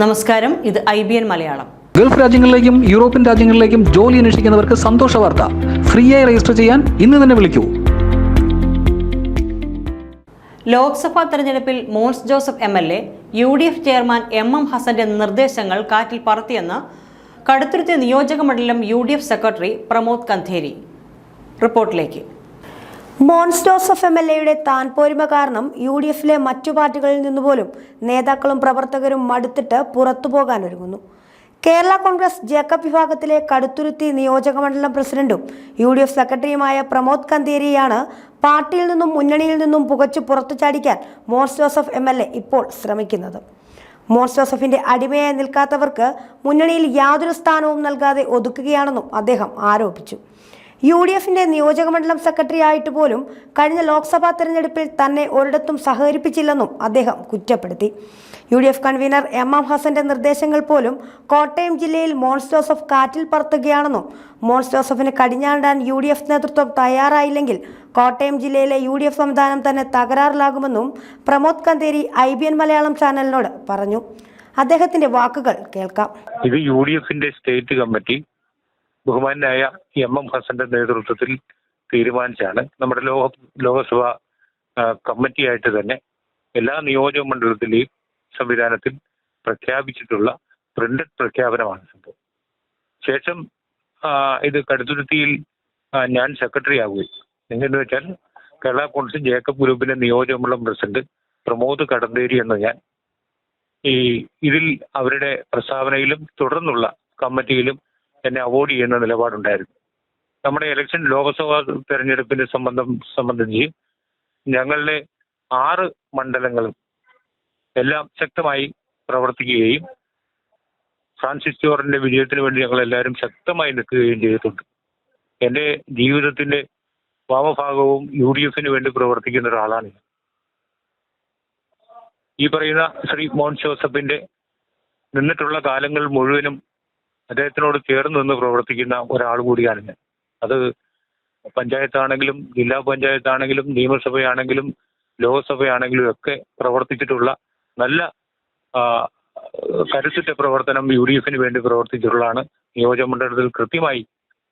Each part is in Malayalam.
നമസ്കാരം ഇത് I B N Malayalam. Gulf രാജ്യങ്ങളിലേക്കും യൂറോപ്യൻ രാജ്യങ്ങളിലേക്കും ജോലി അന്വേഷിക്കുന്നവർക്ക് സന്തോഷ വാർത്ത. ഫ്രീ ആയി രജിസ്റ്റർ ചെയ്യാൻ ഇന്ന് തന്നെ വിളിക്കൂ. ലോക്സഭാ തെരഞ്ഞെടുപ്പിൽ Mons Joseph M L A U D F chairman M M ഹസന്റെ നിർദ്ദേശങ്ങൾ കാറ്റിൽ പറത്തിയെന്ന് കടുത്തുരുത്തി നിയോജക മണ്ഡലം U D F secretary Pramod Kanderi. റിപ്പോർട്ടിലേക്ക്. മോൻസ് ജോസഫ് എം എൽ എയുടെ താൻ പോരിമ കാരണം യു ഡി എഫിലെ മറ്റു പാർട്ടികളിൽ നിന്നുപോലും നേതാക്കളും പ്രവർത്തകരും മടുത്തിട്ട് പുറത്തു പോകാനൊരുങ്ങുന്നു കേരള കോൺഗ്രസ് ജേക്കബ് വിഭാഗത്തിലെ കടുത്തുരുത്തി നിയോജകമണ്ഡലം പ്രസിഡന്റും യു ഡി എഫ് സെക്രട്ടറിയുമായ പ്രമോദ് കന്തേരിയാണ് പാർട്ടിയിൽ നിന്നും മുന്നണിയിൽ നിന്നും പുകച്ചു പുറത്തു ചാടിക്കാൻ Mons Joseph M L A ഇപ്പോൾ ശ്രമിക്കുന്നത്. മോൻസ് ജോസഫിന്റെ അടിമയായി നിൽക്കാത്തവർക്ക് മുന്നണിയിൽ യാതൊരു സ്ഥാനവും നൽകാതെ ഒതുക്കുകയാണെന്നും അദ്ദേഹം ആരോപിച്ചു. യു ഡി എഫിന്റെ നിയോജകമണ്ഡലം സെക്രട്ടറി ആയിട്ട് പോലും കഴിഞ്ഞ ലോക്സഭാ തെരഞ്ഞെടുപ്പിൽ തന്നെ ഒരിടത്തും സഹകരിപ്പിച്ചില്ലെന്നും അദ്ദേഹം കുറ്റപ്പെടുത്തി. U D F convener M M ഹസന്റെ നിർദ്ദേശങ്ങൾ പോലും കോട്ടയം ജില്ലയിൽ മോൻസ് ജോസഫ് കാറ്റിൽ പറത്തുകയാണെന്നും മോൻസ് ജോസഫിന് കടിഞ്ഞാണ്ടാൻ യു ഡി എഫ് നേതൃത്വം തയ്യാറായില്ലെങ്കിൽ കോട്ടയം ജില്ലയിലെ യു ഡി എഫ് സംവിധാനം തന്നെ തകരാറിലാകുമെന്നും Pramod Kanderi I B N Malayalam ചാനലിനോട് പറഞ്ഞു. അദ്ദേഹത്തിന്റെ വാക്കുകൾ കേൾക്കാം. ഇത് യു ഡി എഫിന്റെ സ്റ്റേറ്റ് കമ്മിറ്റി ബഹുമാനായ എം എം ഹസന്റെ നേതൃത്വത്തിൽ തീരുമാനിച്ചാണ് നമ്മുടെ ലോക ലോകസഭ കമ്മിറ്റിയായിട്ട് തന്നെ എല്ലാ നിയോജക മണ്ഡലത്തിലെയും സംവിധാനത്തിൽ പ്രഖ്യാപിച്ചിട്ടുള്ള പ്രിന്റഡ് പ്രഖ്യാപനമാണ് സംഭവം. ശേഷം ഇത് കടുത്തുരുത്തിയിൽ ഞാൻ സെക്രട്ടറി ആവുകയും എങ്ങനെയെന്ന് വെച്ചാൽ കേരള കോൺഗ്രസ് ജേക്കബ് ഗ്രൂപ്പിന്റെ നിയോജകമണ്ഡലം പ്രസിഡന്റ് പ്രമോദ് കടന്തേരി എന്ന ഞാൻ ഈ ഇതിൽ അവരുടെ പ്രസ്താവനയിലും തുടർന്നുള്ള കമ്മിറ്റിയിലും എന്നെ അവോയ്ഡ് ചെയ്യുന്ന നിലപാടുണ്ടായിരുന്നു. നമ്മുടെ ഇലക്ഷൻ ലോക്സഭാ തെരഞ്ഞെടുപ്പിന്റെ സംബന്ധം സംബന്ധിച്ച് ഞങ്ങളുടെ ആറ് മണ്ഡലങ്ങളും എല്ലാം ശക്തമായി പ്രവർത്തിക്കുകയും ഫ്രാൻസിസ് ജോറിന്റെ വിജയത്തിന് വേണ്ടി ഞങ്ങൾ എല്ലാവരും ശക്തമായി നിൽക്കുകയും ചെയ്തിട്ടുണ്ട്. എന്റെ ജീവിതത്തിന്റെ വാമഭാഗവും യു ഡി എഫിന് വേണ്ടി പ്രവർത്തിക്കുന്ന ഒരാളാണ് ഈ പറയുന്ന ശ്രീ മോൻ ജോസഫിന്റെ നിന്നിട്ടുള്ള കാലങ്ങൾ മുഴുവനും അദ്ദേഹത്തിനോട് ചേർന്ന് നിന്ന് പ്രവർത്തിക്കുന്ന ഒരാൾ കൂടിയാണ് ഞാൻ. അത് പഞ്ചായത്താണെങ്കിലും ജില്ലാ പഞ്ചായത്താണെങ്കിലും നിയമസഭയാണെങ്കിലും ലോകസഭയാണെങ്കിലും ഒക്കെ പ്രവർത്തിച്ചിട്ടുള്ള നല്ല കരുത്തുറ്റ പ്രവർത്തനം യു ഡി എഫിന് വേണ്ടി പ്രവർത്തിച്ചിട്ടുള്ളതാണ്. നിയോജകമണ്ഡലത്തിൽ കൃത്യമായി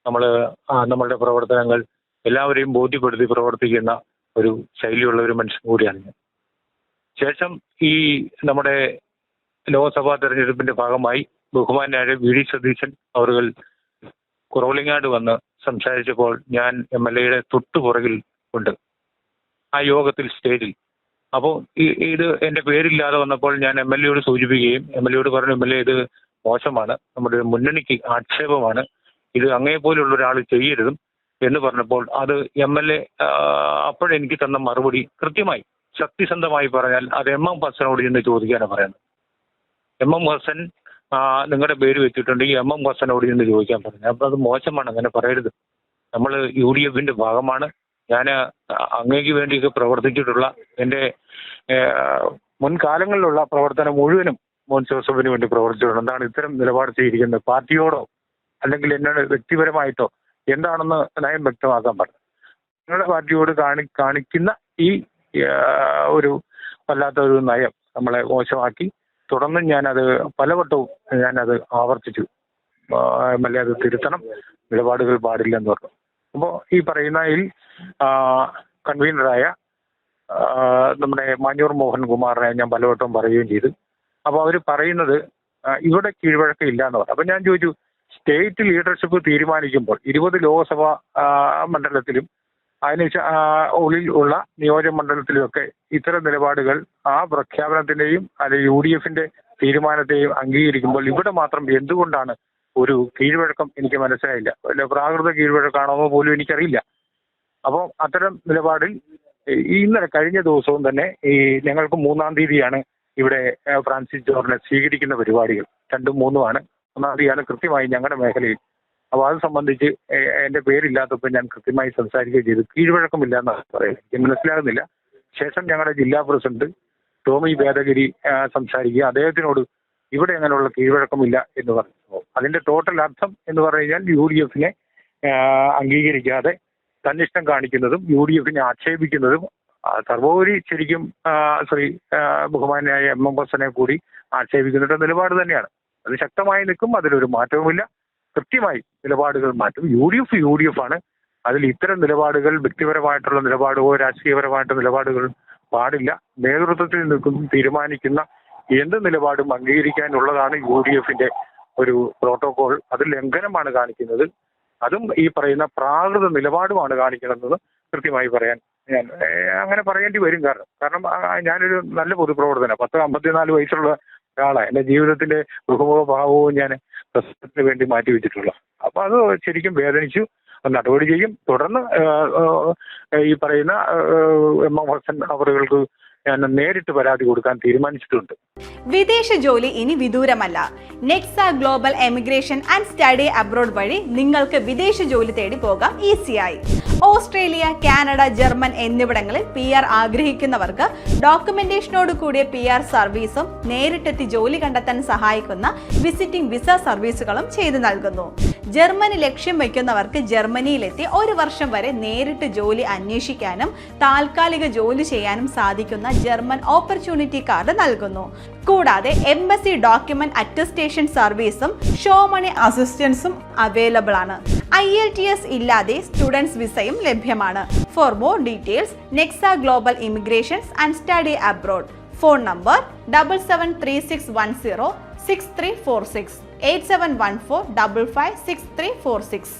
നമ്മൾ നമ്മളുടെ പ്രവർത്തനങ്ങൾ എല്ലാവരെയും ബോധ്യപ്പെടുത്തി പ്രവർത്തിക്കുന്ന ഒരു ശൈലിയുള്ള ഒരു മനുഷ്യൻ കൂടിയാണ് ഞാൻ. ശേഷം ഈ നമ്മുടെ ലോക്സഭാ തെരഞ്ഞെടുപ്പിന്റെ ഭാഗമായി ബഹുമാനായ വി ഡി സതീശൻ അവറുകൾ കുറവലിങ്ങാട് വന്ന് സംസാരിച്ചപ്പോൾ ഞാൻ എം എൽ എയുടെ തൊട്ടു പുറകിൽ ഉണ്ട്. ആ യോഗത്തിൽ സ്റ്റേജിൽ. അപ്പോൾ ഇത് എന്റെ പേരില്ലാതെ വന്നപ്പോൾ ഞാൻ എം എൽ എയോട് സൂചിപ്പിക്കുകയും എം എൽ എയോട് പറഞ്ഞു എം എൽ എ ഇത് മോശമാണ്. നമ്മുടെ മുന്നണിക്ക് ആക്ഷേപമാണ്. ഇത് അങ്ങേ പോലുള്ള ഒരാൾ ചെയ്യരുതും എന്ന് പറഞ്ഞപ്പോൾ അത് എം എൽ എ അപ്പോഴെനിക്ക് തന്ന മറുപടി കൃത്യമായി സത്യസന്ധമായി പറഞ്ഞാൽ അത് എം എം ഹസനോട് ചെന്ന് ചോദിക്കാനാണ് പറയുന്നത്. എം എം ഹസൻ നിങ്ങളുടെ പേര് വെച്ചിട്ടുണ്ട് ഈ എം എം ഹസനോട് ചെന്ന് ചോദിക്കാൻ പറഞ്ഞു. അപ്പൊ അത് മോശമാണ് അങ്ങനെ പറയരുത്. നമ്മൾ യു ഡി എഫിന്റെ ഭാഗമാണ്. ഞാൻ അങ്ങേക്ക് വേണ്ടിയൊക്കെ പ്രവർത്തിച്ചിട്ടുള്ള എന്റെ മുൻകാലങ്ങളിലുള്ള പ്രവർത്തനം മുഴുവനും മോൻ ജോസഫിന് വേണ്ടി പ്രവർത്തിച്ചിട്ടുണ്ട്. എന്താണ് ഇത്തരം നിലപാട് ചെയ്തിരിക്കുന്നത് പാർട്ടിയോടോ അല്ലെങ്കിൽ എന്നോട് വ്യക്തിപരമായിട്ടോ എന്താണെന്ന് നയം വ്യക്തമാക്കാൻ പറഞ്ഞു. നിങ്ങളുടെ പാർട്ടിയോട് കാണി കാണിക്കുന്ന ഈ ഒരു വല്ലാത്ത ഒരു നയം നമ്മളെ മോശമാക്കി തുടർന്ന് ഞാനത് പലവട്ടവും ഞാനത് ആവർത്തിച്ചു. എം എൽ എ അത് തിരുത്തണം നിലപാടുകൾ പാടില്ലെന്ന് പറഞ്ഞു. അപ്പോൾ ഈ പറയുന്നതിൽ കൺവീനറായ നമ്മുടെ മാഞ്ഞൂർ മോഹൻകുമാറിനെ ഞാൻ പലവട്ടം പറയുകയും ചെയ്തു. അപ്പോൾ അവർ പറയുന്നത് ഇവിടെ കീഴ്വഴക്കം ഇല്ല എന്ന് പറഞ്ഞു. അപ്പോൾ ഞാൻ ചോദിച്ചു സ്റ്റേറ്റ് ലീഡർഷിപ്പ് തീരുമാനിക്കുമ്പോൾ ഇരുപത് ലോക്സഭാ മണ്ഡലത്തിലും അതിന് ഉള്ളിൽ ഉള്ള നിയോജക മണ്ഡലത്തിലുമൊക്കെ ഇത്തരം നിലപാടുകൾ ആ പ്രഖ്യാപനത്തിന്റെയും അല്ലെങ്കിൽ യു ഡി എഫിന്റെ തീരുമാനത്തെയും അംഗീകരിക്കുമ്പോൾ ഇവിടെ മാത്രം എന്തുകൊണ്ടാണ് ഒരു കീഴ്വഴക്കം എനിക്ക് മനസ്സിലായില്ല. വല്ല പ്രാകൃത കീഴ്വഴക്കാണോ പോലും എനിക്കറിയില്ല. അപ്പോൾ അത്തരം നിലപാടിൽ ഇന്നലെ കഴിഞ്ഞ ദിവസവും തന്നെ ഈ ഞങ്ങൾക്ക് മൂന്നാം തീയതിയാണ് ഇവിടെ ഫ്രാൻസിസ് ജോർജിനെ സ്വീകരിക്കുന്ന പരിപാടികൾ. രണ്ടും മൂന്നുമാണ്. ഒന്നാം തീയതിയാണ് കൃത്യമായി ഞങ്ങളുടെ മേഖലയിൽ അപ്പോൾ അത് സംബന്ധിച്ച് എന്റെ പേരില്ലാത്തപ്പോൾ ഞാൻ കൃത്യമായി സംസാരിക്കുകയും ചെയ്തു. കീഴ്വഴക്കമില്ല എന്നാണ് പറയുന്നത്. എനിക്ക് മനസ്സിലാകുന്നില്ല. ശേഷം ഞങ്ങളുടെ ജില്ലാ പ്രസിഡന്റ് ടോമി ഭേദഗിരി സംസാരിക്കുക. അദ്ദേഹത്തിനോട് ഇവിടെ അങ്ങനെയുള്ള കീഴ്വഴക്കമില്ല എന്ന് പറഞ്ഞു. അതിന്റെ ടോട്ടൽ അർത്ഥം എന്ന് പറഞ്ഞു കഴിഞ്ഞാൽ യു ഡി എഫിനെ അംഗീകരിക്കാതെ തന്നിഷ്ടം കാണിക്കുന്നതും യു ഡി എഫിനെ ആക്ഷേപിക്കുന്നതും സർവോപരി ശരിക്കും ശ്രീ ബഹുമാനായ എം എം ഹസനെ കൂടി ആക്ഷേപിക്കുന്നതിന്റെ നിലപാട് തന്നെയാണ്. അത് ശക്തമായി നിൽക്കും അതിലൊരു മാറ്റവുമില്ല. കൃത്യമായി നിലപാടുകൾ മാറ്റും. U D F U D F ആണ്. അതിൽ ഇത്തരം നിലപാടുകൾ വ്യക്തിപരമായിട്ടുള്ള നിലപാടുകളോ രാഷ്ട്രീയപരമായിട്ടുള്ള നിലപാടുകൾ പാടില്ല. നേതൃത്വത്തിൽ നിൽക്കുന്ന തീരുമാനിക്കുന്ന എന്ത് നിലപാടും അംഗീകരിക്കാനുള്ളതാണ് യു ഡി എഫിന്റെ ഒരു പ്രോട്ടോകോൾ. അത് ലംഘനമാണ് കാണിക്കുന്നത്. അതും ഈ പറയുന്ന പ്രാകൃത നിലപാടുമാണ് കാണിക്കണമെന്ന് കൃത്യമായി പറയാൻ ഞാൻ അങ്ങനെ പറയേണ്ടി വരും കാരണം കാരണം ഞാനൊരു നല്ല പൊതുപ്രവർത്തന. പത്ത് അമ്പത്തിനാല് വയസ്സുള്ള ഒരാളാണ് എന്റെ ജീവിതത്തിന്റെ ബഹുമുഖ ഭാവവും ഞാൻ പ്രശ്നത്തിന് വേണ്ടി മാറ്റി വെച്ചിട്ടുള്ള. അപ്പൊ അത് ശരിക്കും വേദനിച്ചു. നടപടി ചെയ്യും. തുടർന്ന് ഈ പറയുന്ന എം എം ഹസൻ അവറുകൾക്ക് ഞാൻ നേരിട്ട് പരാതി കൊടുക്കാൻ തീരുമാനിച്ചിട്ടുണ്ട്. വിദേശ ജോലി ഇനി വിദൂരമല്ല. Nexa global emigration and study abroad വഴി നിങ്ങൾക്ക് വിദേശ ജോലി തേടി പോകാം ഈസിയായി. ഓസ്ട്രേലിയ കാനഡ ജർമ്മൻ എന്നിവിടങ്ങളിൽ പി ആർ ആഗ്രഹിക്കുന്നവർക്ക് ഡോക്യുമെന്റേഷനോട് കൂടിയ പി ആർ സർവീസും നേരിട്ടെത്തി ജോലി കണ്ടെത്താൻ സഹായിക്കുന്ന വിസിറ്റിംഗ് വിസ സർവീസുകളും ചെയ്തു നൽകുന്നു. ജർമ്മനി ലക്ഷ്യം വയ്ക്കുന്നവർക്ക് ജർമ്മനിയിലെത്തി ഒരു വർഷം വരെ നേരിട്ട് ജോലി അന്വേഷിക്കാനും താൽക്കാലിക ജോലി ചെയ്യാനും സാധിക്കുന്ന ജർമ്മൻ ഓപ്പർച്യൂണിറ്റി കാർഡ് നൽകുന്നു. കൂടാതെ എംബസി ഡോക്യുമെന്റ് അറ്റസ്റ്റേഷൻ സർവീസും ഷോ മണി അസിസ്റ്റൻസും അവൈലബിൾ ആണ്. ഐ എൽ ടി എസ് ഇല്ലാതെ സ്റ്റുഡൻസ് വിസയും ലഭ്യമാണ്. For more details Nexa global immigrations and study abroad phone number double seven three six one zero six three four six eight seven one four double five six three four six